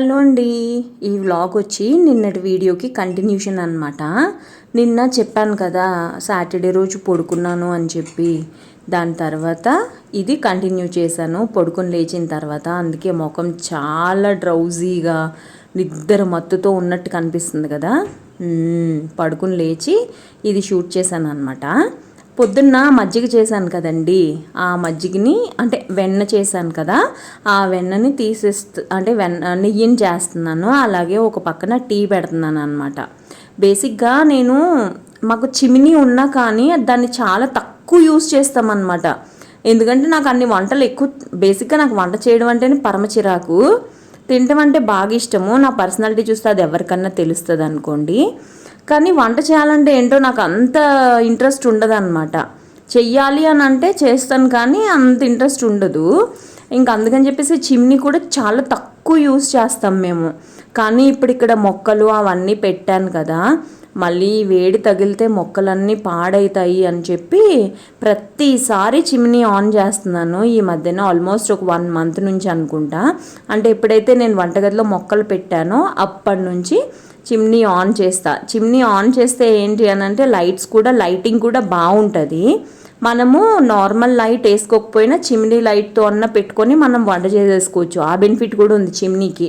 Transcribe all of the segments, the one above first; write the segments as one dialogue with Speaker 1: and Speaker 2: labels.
Speaker 1: Hello అండి. ఈ vlog వచ్చి నిన్నటి వీడియోకి కంటిన్యూషన్ అనమాట నిన్న చెప్పాను కదా సాటర్డే రోజు పడుకున్నాను అని చెప్పి. దాని తర్వాత ఇది కంటిన్యూ చేశాను. పడుకొని లేచిన తర్వాత అందుకే ముఖం చాలా డ్రౌజీగా నిద్ర మత్తుతో ఉన్నట్టు కనిపిస్తుంది కదా. పడుకుని లేచి ఇది షూట్ చేశాను అనమాట పొద్దున్న మజ్జిగ చేశాను కదండి. ఆ మజ్జిగని అంటే వెన్న చేశాను కదా ఆ వెన్నని తీసేస్తు అంటే వెన్న నెయ్యిని చేస్తున్నాను. అలాగే ఒక పక్కన టీ పెడుతున్నాను అనమాట బేసిక్గా నేను మాకు చిమిని ఉన్నా కానీ దాన్ని చాలా తక్కువ యూస్ చేస్తామన్నమాట. ఎందుకంటే నాకు అన్ని వంటలు ఎక్కువ బేసిక్గా నాకు వంట చేయడం అంటేనే పరమ చిరాకు. తినటం అంటే బాగా ఇష్టము. నా పర్సనాలిటీ చూస్తే అది ఎవరికన్నా తెలుస్తుంది అనుకోండి కానీ వంట చేయాలంటే ఏంటో నాకు అంత ఇంట్రెస్ట్ ఉండదు అనమాట చెయ్యాలి అని అంటే చేస్తాను కానీ అంత ఇంట్రెస్ట్ ఉండదు. ఇంకా అందుకని చెప్పేసి చిమ్ని కూడా చాలా తక్కువ యూస్ చేస్తాం మేము. కానీ ఇప్పుడు ఇక్కడ మొక్కలు అవన్నీ పెట్టాను కదా మళ్ళీ వేడి తగిలితే మొక్కలన్నీ పాడవుతాయి అని చెప్పి ప్రతిసారి చిమ్నీ ఆన్ చేస్తున్నాను. ఈ మధ్యన ఆల్మోస్ట్ ఒక వన్ మంత్ నుంచి అనుకుంటా. అంటే ఎప్పుడైతే నేను వంటగదిలో మొక్కలు పెట్టానో అప్పటి నుంచి చిమ్నీ ఆన్ చేస్తా. చిమ్నీ ఆన్ చేస్తే ఏంటి అని అంటే లైట్స్ కూడా లైటింగ్ కూడా బాగుంటుంది. మనము నార్మల్ లైట్ వేసుకోకపోయినా చిమ్నీ లైట్తో అన్న పెట్టుకొని మనం వంట చేసేసుకోవచ్చు. ఆ బెనిఫిట్ కూడా ఉంది చిమ్నీకి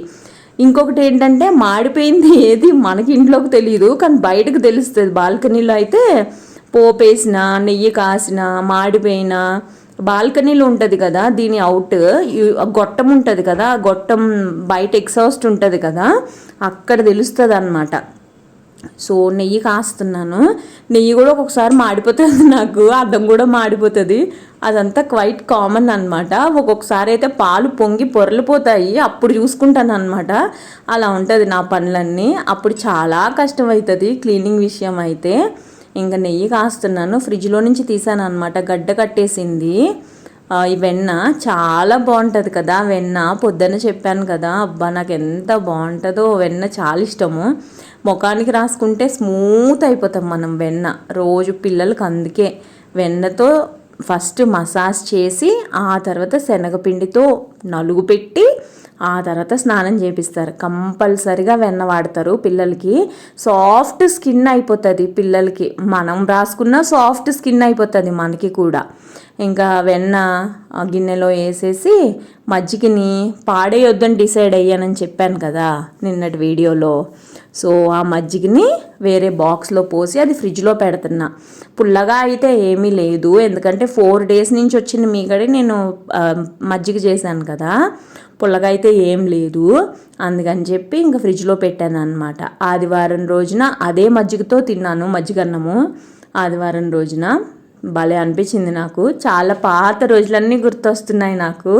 Speaker 1: ఇంకొకటి ఏంటంటే మాడిపోయింది ఏది మనకి ఇంట్లోకి తెలియదు కానీ బయటకు తెలుస్తుంది. బాల్కనీలో అయితే పోపేసిన నెయ్యి కాసిన మాడిపోయిన బాల్కనీలో ఉంటుంది కదా దీని అవుట్ గొట్టం ఉంటుంది కదా ఆ గొట్టం బయట ఎగ్జాస్ట్ ఉంటుంది కదా అక్కడ తెలుస్తుంది అనమాట సో నెయ్యి కాస్తున్నాను. నెయ్యి కూడా ఒక్కొక్కసారి మాడిపోతుంది నాకు అద్దం కూడా మాడిపోతుంది. అదంతా క్వైట్ కామన్ అనమాట ఒక్కొక్కసారి అయితే పాలు పొంగి పొరలిపోతాయి అప్పుడు చూసుకుంటాను అనమాట అలా ఉంటుంది నా పనులన్నీ. అప్పుడు చాలా కష్టం అవుతుంది క్లీనింగ్ విషయం అయితే. ఇంకా నెయ్యి కాస్తున్నాను. ఫ్రిడ్జ్లో నుంచి తీసాను అనమాట గడ్డ కట్టేసింది. ఈ వెన్న చాలా బాగుంటుంది కదా. వెన్న పొద్దున్న చెప్పాను కదా. అబ్బా నాకు ఎంత బాగుంటుందో వెన్న చాలా ఇష్టము. ముఖానికి రాసుకుంటే స్మూత్ అయిపోతాం మనం వెన్న. రోజు పిల్లలకి అందుకే వెన్నతో ఫస్ట్ మసాజ్ చేసి ఆ తర్వాత శనగపిండితో నలుగు పెట్టి ఆ తర్వాత స్నానం చేపిస్తారు. కంపల్సరిగా వెన్న వాడతారు పిల్లలకి. సాఫ్ట్ స్కిన్ అయిపోతుంది పిల్లలకి. మనం రాసుకున్న సాఫ్ట్ స్కిన్ అయిపోతుంది మనకి కూడా. ఇంకా వెన్న ఆ గిన్నెలో వేసేసి మజ్జిగని పాడేయొద్దని డిసైడ్ అయ్యానని చెప్పాను కదా నిన్నటి వీడియోలో. సో ఆ మజ్జిగని వేరే బాక్స్లో పోసి అది ఫ్రిడ్జ్లో పెడుతున్నా. పుల్లగా అయితే ఏమీ లేదు. ఎందుకంటే ఫోర్ డేస్ నుంచి వచ్చిన మీ కడే నేను మజ్జిగ చేశాను కదా. పుల్లగా అయితే ఏం లేదు. అందుకని చెప్పి ఇంకా ఫ్రిడ్జ్లో పెట్టాను అనమాట ఆదివారం రోజున అదే మజ్జిగతో తిన్నాను మజ్జిగన్నము ఆదివారం రోజున భలే అనిపించింది నాకు. చాలా పాత రోజులన్నీ గుర్తొస్తున్నాయి నాకు.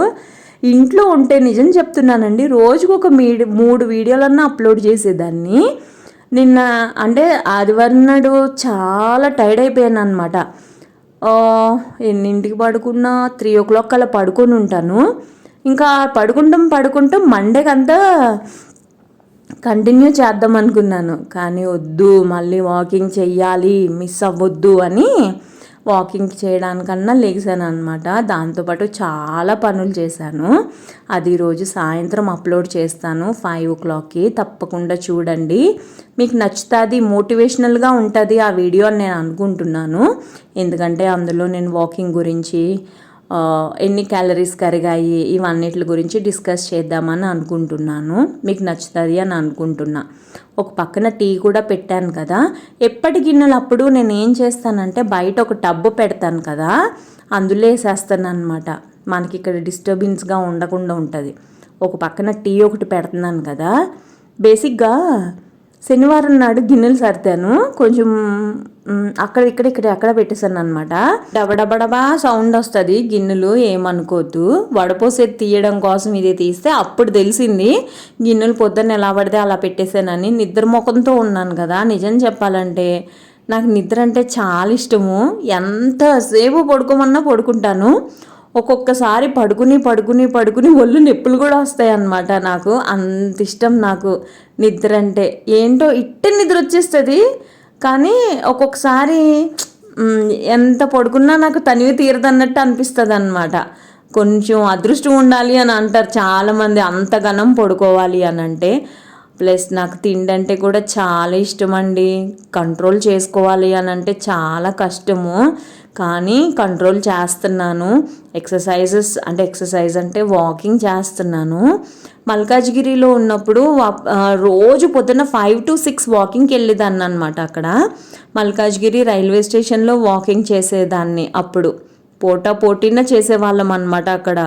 Speaker 1: ఇంట్లో ఉంటే నిజం చెప్తున్నానండి రోజుకు ఒక మీడి మూడు వీడియోలన్నా అప్లోడ్ చేసేదాన్ని. నిన్న అంటే ఆదివారం నాడు చాలా టైర్డ్ అయిపోయాను అనమాట ఎన్నింటికి పడుకున్నా? త్రీ ఓ క్లాక్ అలా పడుకొని ఉంటాను. ఇంకా పడుకుంటాం పడుకుంటాం మండేకంతా కంటిన్యూ చేద్దాం అనుకున్నాను. కానీ వద్దు మళ్ళీ వాకింగ్ చెయ్యాలి మిస్ అవ్వద్దు అని వాకింగ్ చేయడానికన్నా లేచాను అనమాట దాంతోపాటు చాలా పనులు చేశాను. అది రోజు సాయంత్రం అప్లోడ్ చేస్తాను ఫైవ్ ఓ క్లాక్కి. తప్పకుండా చూడండి. మీకు నచ్చుతుంది మోటివేషనల్గా ఉంటుంది ఆ వీడియో అని నేను అనుకుంటున్నాను. ఎందుకంటే అందులో నేను వాకింగ్ గురించి ఎన్ని క్యాలరీస్ కరిగాయి ఇవన్నిటి గురించి డిస్కస్ చేద్దామని అనుకుంటున్నాను. మీకు నచ్చుతుంది అని అనుకుంటున్నా. ఒక పక్కన టీ కూడా పెట్టాను కదా. ఎప్పటి గిన్నెలు అప్పుడు నేను ఏం చేస్తానంటే బయట ఒక టబ్బు పెడతాను కదా అందులో వేసేస్తాను అనమాట మనకి ఇక్కడ డిస్టర్బెన్స్గా ఉండకుండా ఉంటుంది. ఒక పక్కన టీ ఒకటి పెడుతున్నాను కదా. బేసిక్గా శనివారం నాడు గిన్నెలు సర్దాను. కొంచెం అక్కడ ఇక్కడ ఇక్కడ అక్కడ పెట్టేశాను అనమాట డబడబడబా సౌండ్ వస్తుంది గిన్నెలు ఏమనుకోవద్దు వడపోసేది తీయడం కోసం ఇది తీస్తే అప్పుడు తెలిసింది గిన్నెలు పొద్దున్న ఎలా పడితే అలా పెట్టేశానని నిద్ర ముఖంతో ఉన్నాను కదా. నిజం చెప్పాలంటే నాకు నిద్ర అంటే చాలా ఇష్టము. ఎంతసేపు పడుకోమన్నా పడుకుంటాను. ఒక్కొక్కసారి పడుకుని పడుకుని పడుకుని ఒళ్ళు నొప్పులు కూడా వస్తాయి అన్నమాట నాకు. అంత ఇష్టం నాకు నిద్ర అంటే. ఏంటో ఇట్టే నిద్ర వచ్చేస్తుంది. కానీ ఒక్కొక్కసారి ఎంత పడుకున్నా నాకు తనివి తీరదన్నట్టు అనిపిస్తుంది అనమాట కొంచెం అదృష్టం ఉండాలి అని అంటారు చాలామంది. అంత ఘనం పడుకోవాలి అని అంటే. ప్లస్ నాకు తిండి అంటే కూడా చాలా ఇష్టం అండి. కంట్రోల్ చేసుకోవాలి అని అంటే చాలా కష్టము. కానీ కంట్రోల్ చేస్తున్నాను. ఎక్సర్సైజెస్ అంటే ఎక్సర్సైజ్ అంటే వాకింగ్ చేస్తున్నాను. మల్కాజ్గిరిలో ఉన్నప్పుడు రోజు పొద్దున్న ఫైవ్ టు సిక్స్ వాకింగ్కి వెళ్ళేదాన్ని అనమాట అక్కడ. మల్కాజ్గిరి రైల్వే స్టేషన్లో వాకింగ్ చేసేదాన్ని అప్పుడు. పోటా పోటీన చేసేవాళ్ళం అనమాట అక్కడ.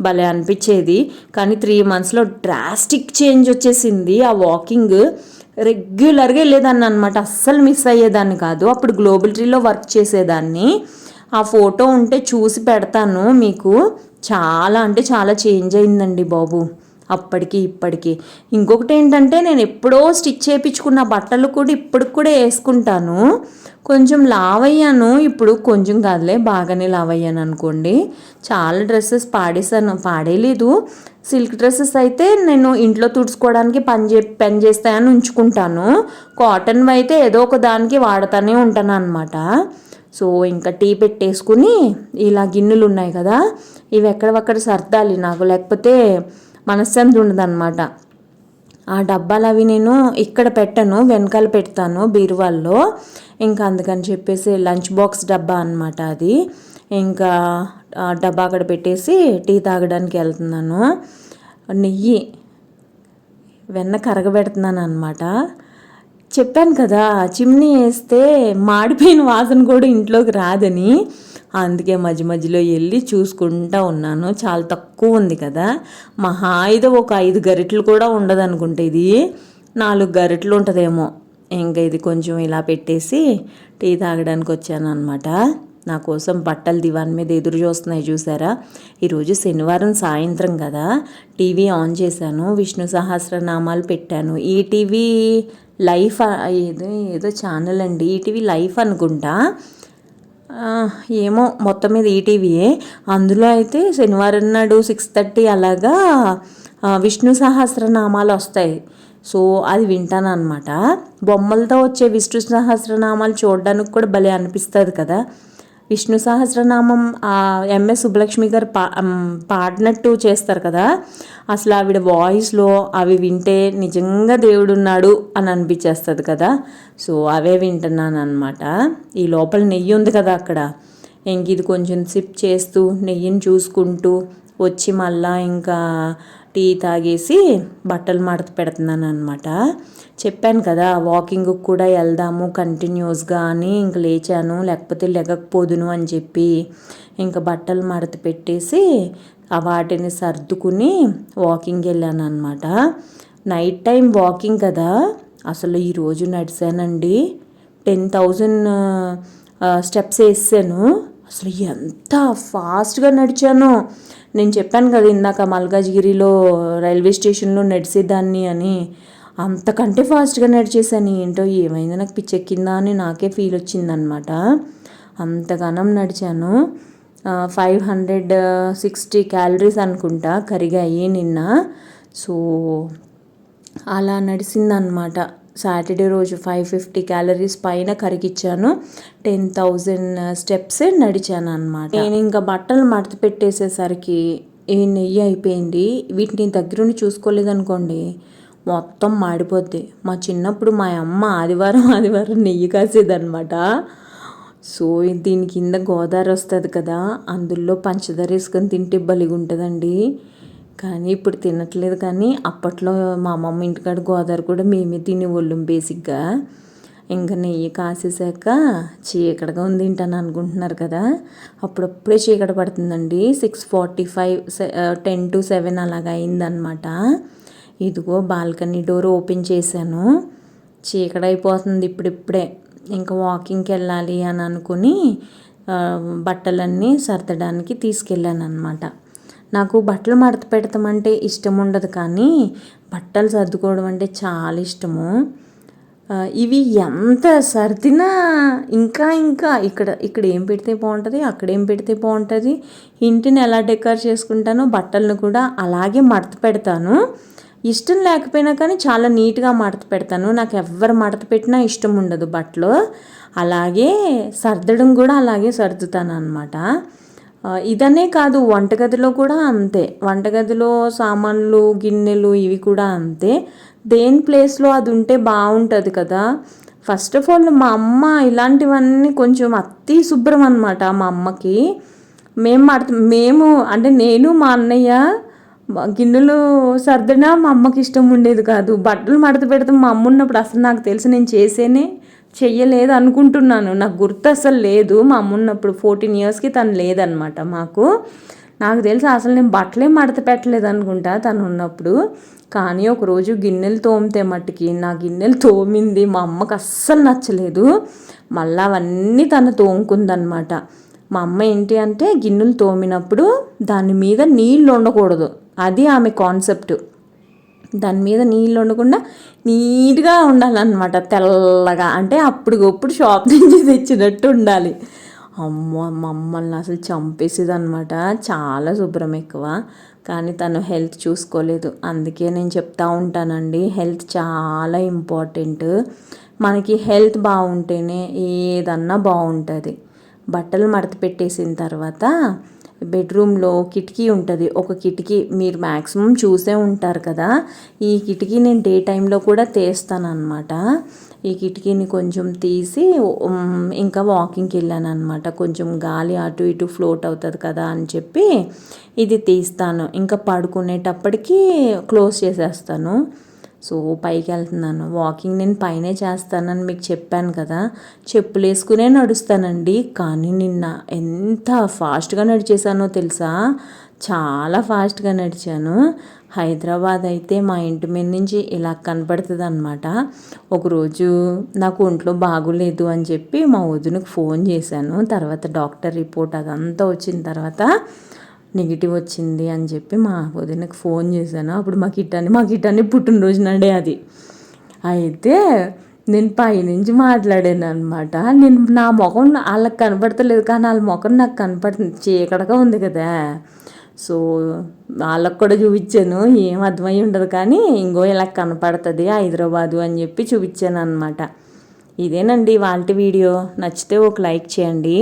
Speaker 1: భలే అనిపించేది. కానీ త్రీ మంత్స్లో డ్రాస్టిక్ చేంజ్ వచ్చేసింది ఆ వాకింగ్ రెగ్యులర్గా వెళ్ళేదాన్ని అనమాట అస్సలు మిస్ అయ్యేదాన్ని కాదు. అప్పుడు గ్లోబల్ ట్రీలో వర్క్ చేసేదాన్ని. ఆ ఫోటో ఉంటే చూసి పెడతాను మీకు. చాలా అంటే చాలా చేంజ్ అయిందండి బాబు. అప్పటికి ఇప్పటికి. ఇంకొకటి ఏంటంటే నేను ఎప్పుడో స్టిచ్ చేయించుకున్న బట్టలు కూడా ఇప్పటికి కూడా వేసుకుంటాను. కొంచెం లావ్ అయ్యాను ఇప్పుడు కొంచెం కాదులే బాగానే లావ్ అయ్యాను అనుకోండి. చాలా డ్రెస్సెస్ పాడేసాను పాడేయలేదు. సిల్క్ డ్రెస్సెస్ అయితే నేను ఇంట్లో తుడుచుకోవడానికి పని చే పని చేస్తాయని ఉంచుకుంటాను. కాటన్ అయితే ఏదో ఒక దానికి వాడుతూనే ఉంటాను అనమాట సో ఇంకా టీ పెట్టేసుకుని ఇలా గిన్నెలు ఉన్నాయి కదా ఇవి ఎక్కడవక్కడ సర్దాలి నాకు. లేకపోతే మనశ్శాంతి ఉండదన్నమాట. ఆ డబ్బాలు అవి నేను ఇక్కడ పెట్టను వెనకాల పెడతాను బీరువాల్లో. ఇంకా అందుకని చెప్పేసి లంచ్ బాక్స్ డబ్బా అనమాట అది. ఇంకా డబ్బా అక్కడ పెట్టేసి టీ తాగడానికి వెళ్తున్నాను. నెయ్యి వెన్న కరగబెడుతున్నాను అనమాట చెప్పాను కదా చిమ్నీ వేస్తే మాడిపోయిన వాసన కూడా ఇంట్లోకి రాదని. అందుకే మధ్య మధ్యలో వెళ్ళి చూసుకుంటా ఉన్నాను. చాలా తక్కువ ఉంది కదా. మహా అయితే ఒక ఐదు గరిటలు కూడా ఉండదు అనుకుంటే ఇది నాలుగు గరిటలు ఉంటుందేమో. ఇంకా ఇది కొంచెం ఇలా పెట్టేసి టీ తాగడానికి వచ్చాను అనమాట నా కోసం బట్టలు దివాన్ మీద ఎదురు చూస్తున్నాయి చూసారా? ఈరోజు శనివారం సాయంత్రం కదా. టీవీ ఆన్ చేశాను విష్ణు సహస్రనామాలు పెట్టాను. ఈటీవీ లైఫ్ ఏదో ఏదో ఛానల్ అండి. ఈటీవీ లైఫ్ అనుకుంటా. ఏమో మొత్తం మీద ఈటీవీయే అందులో అయితే శనివారం నాడు సిక్స్ థర్టీ అలాగా విష్ణు సహస్రనామాలు వస్తాయి. సో అది వింటాను అనమాట బొమ్మలతో వచ్చే విష్ణు సహస్రనామాలు చూడడానికి కూడా భలే అనిపిస్తుంది కదా. విష్ణు సహస్రనామం ఎంఎస్ సుబ్బలక్ష్మి గారు పా పాడినట్టు చేస్తారు కదా. అసలు ఆవిడ వాయిస్లో అవి వింటే నిజంగా దేవుడు ఉన్నాడు అని అనిపించేస్తుంది కదా. సో అవే వింటున్నాను అనమాట ఈ లోపల నెయ్యి ఉంది కదా అక్కడ. ఇంక ఇది కొంచెం సిప్ చేస్తూ నెయ్యిని చూసుకుంటూ వచ్చి మళ్ళా ఇంకా టీ తాగేసి బట్టలు మడత పెడుతున్నాను అనమాట చెప్పాను కదా వాకింగ్కి కూడా వెళ్దాము కంటిన్యూస్గా అని ఇంక లేచాను. లేకపోతే లెగకపోదును అని చెప్పి ఇంకా బట్టలు మడత పెట్టేసి ఆ వాటిని సర్దుకుని వాకింగ్ వెళ్ళాను అనమాట నైట్ టైం వాకింగ్ కదా అసలు ఈరోజు నడిచానండి. టెన్ థౌజండ్ స్టెప్స్ వేసాను. అసలు ఎంత ఫాస్ట్గా నడిచాను. నేను చెప్పాను కదా ఇందాక మల్కాజ్గిరిలో రైల్వే స్టేషన్లో నడిచేదాన్ని అని. అంతకంటే ఫాస్ట్గా నడిచేసాను ఏంటో ఏమైంది నాకు పిచ్చెక్కిందా అని నాకే ఫీల్ వచ్చిందనమాట. అంతగానం నడిచాను. ఫైవ్ హండ్రెడ్ సిక్స్టీ క్యాలరీస్ అనుకుంటా కరిగాయి నిన్న. సో అలా నడిచిందనమాట సాటర్డే రోజు ఫైవ్ ఫిఫ్టీ క్యాలరీస్ పైన కరిగిచ్చాను. టెన్ థౌజండ్ స్టెప్స్ నడిచాను అనమాట నేను ఇంకా బట్టలు మడత పెట్టేసేసరికి ఈ నెయ్యి అయిపోయింది. వీటిని దగ్గరుండి చూసుకోలేదనుకోండి మొత్తం మాడిపోద్ది. మా చిన్నప్పుడు మా అమ్మ ఆదివారం ఆదివారం నెయ్యి కాసేదనమాట సో దీని కింద గోదావరి వస్తుంది కదా అందులో పంచదార వేసుకొని తింటే బలిగుంటుందండి కానీ ఇప్పుడు తినట్లేదు కానీ అప్పట్లో మా అమ్మమ్మ ఇంటికాడ గోదావరి కూడా మేమే తినేవాళ్ళం బేసిక్గా. ఇంకా నెయ్యి కాసేసాక చీకటిగా ఉంది అని అనుకుంటున్నారు కదా. అప్పుడప్పుడే చీకటి పడుతుందండి. Six forty five ten to seven అలాగా అయిందనమాట ఇదిగో బాల్కనీ డోర్ ఓపెన్ చేశాను. చీకటి అయిపోతుంది ఇప్పుడిప్పుడే. ఇంకా వాకింగ్కి వెళ్ళాలి అని అనుకుని బట్టలన్నీ సర్దడానికి తీసుకెళ్ళాను అనమాట నాకు బట్టలు మడత పెడతాం అంటే ఇష్టం ఉండదు కానీ బట్టలు సర్దుకోవడం అంటే చాలా ఇష్టము. ఇవి ఎంత సర్దినా ఇంకా ఇంకా ఇక్కడ ఇక్కడ ఏం పెడితే బాగుంటుంది అక్కడ ఏం పెడితే బాగుంటుంది ఇంటిని ఎలా డెకర్ చేసుకుంటానో బట్టలను కూడా అలాగే మడత పెడతాను. ఇష్టం లేకపోయినా కానీ చాలా నీట్గా మడత పెడతాను. నాకు ఎవ్వరు మడత పెట్టినా ఇష్టం ఉండదు బట్టలు. అలాగే సర్దడం కూడా అలాగే సర్దుతాను అనమాట ఇదనే కాదు వంటగదిలో కూడా అంతే. వంటగదిలో సామాన్లు గిన్నెలు ఇవి కూడా అంతే. దేని ప్లేస్లో అది ఉంటే బాగుంటుంది కదా. ఫస్ట్ ఆఫ్ ఆల్ మా అమ్మ ఇలాంటివన్నీ కొంచెం అతి శుభ్రం అనమాట మా అమ్మకి. మేము మడత మేము అంటే నేను మా అన్నయ్య గిన్నెలు సర్దినా మా అమ్మకి ఇష్టం ఉండేది కాదు. బట్టలు మడత పెడతాం మా అమ్మ ఉన్నప్పుడు అసలు నాకు తెలిసి నేను చేసేనే చెయ్యలేదు అనుకుంటున్నాను నాకు గుర్తు అసలు లేదు. మా అమ్మ ఉన్నప్పుడు ఫోర్టీన్ ఇయర్స్కి తను లేదనమాట మాకు. నాకు తెలిసి అసలు నేను బట్టలే మడత పెట్టలేదు అనుకుంటా తను ఉన్నప్పుడు. కానీ ఒకరోజు గిన్నెలు తోమితే మట్టుకి నా గిన్నెలు తోమింది మా అమ్మకి అస్సలు నచ్చలేదు. మళ్ళీ అవన్నీ తను తోముకుందనమాట. మా అమ్మ ఏంటి అంటే గిన్నెలు తోమినప్పుడు దాని మీద నీళ్ళు ఉండకూడదు అది ఆమె కాన్సెప్ట్. దాని మీద నీళ్ళు ఉండకుండా నీట్గా ఉండాలన్నమాట తెల్లగా. అంటే అప్పటికప్పుడు షాప్ నుంచి తెచ్చినట్టు ఉండాలి. అమ్మ మమ్మల్ని అసలు చంపేసేది అనమాట చాలా శుభ్రం ఎక్కువ. కానీ తను హెల్త్ చూసుకోలేదు. అందుకే నేను చెప్తా ఉంటానండి హెల్త్ చాలా ఇంపార్టెంట్. మనకి హెల్త్ బాగుంటేనే ఏదన్నా బాగుంటుంది. బట్టలు మడత పెట్టేసిన తర్వాత బెడ్రూమ్లో కిటికీ ఉంటుంది. ఒక కిటికీ మీరు మ్యాక్సిమం చూసే ఉంటారు కదా. ఈ కిటికీ నేను డే టైంలో కూడా తీస్తాను ఈ కిటికీని కొంచెం తీసి ఇంకా వాకింగ్కి వెళ్ళాను అనమాట కొంచెం గాలి అటు ఇటు ఫ్లోట్ అవుతుంది కదా అని చెప్పి ఇది తీస్తాను. ఇంకా పడుకునేటప్పటికి క్లోజ్ చేసేస్తాను. సో పైకి వెళ్తున్నాను. వాకింగ్ నేను పైనే చేస్తానని మీకు చెప్పాను కదా. చెప్పులు వేసుకునే నడుస్తానండి. కానీ నిన్న ఎంత ఫాస్ట్గా నడిచేసానో తెలుసా? చాలా ఫాస్ట్గా నడిచాను. హైదరాబాద్ అయితే మా ఇంటి మీద నుంచి ఇలా కనపడుతుంది అనమాట ఒకరోజు నాకు ఒంట్లో బాగోలేదు అని చెప్పి మా వదినకు ఫోన్ చేశాను. తర్వాత డాక్టర్ రిపోర్ట్ అదంతా వచ్చిన తర్వాత నెగిటివ్ వచ్చింది అని చెప్పి మా వదినకు ఫోన్ చేశాను. అప్పుడు మా కిట్టాని మా కిట్టాని పుట్టినరోజు నాడే అది. అయితే నేను పైనుంచి మాట్లాడాను అనమాట నేను నా ముఖం వాళ్ళకి కనపడతలేదు కానీ వాళ్ళ ముఖం నాకు కనపడుతుంది చీకటగా ఉంది కదా. సో వాళ్ళకు కూడా చూపించాను. ఏం అర్థమై ఉండదు కానీ ఇంకో ఇలా కనపడుతుంది హైదరాబాదు అని చెప్పి చూపించాను అనమాట ఇదేనండి వాళ్ళ వీడియో. నచ్చితే ఒక లైక్ చేయండి.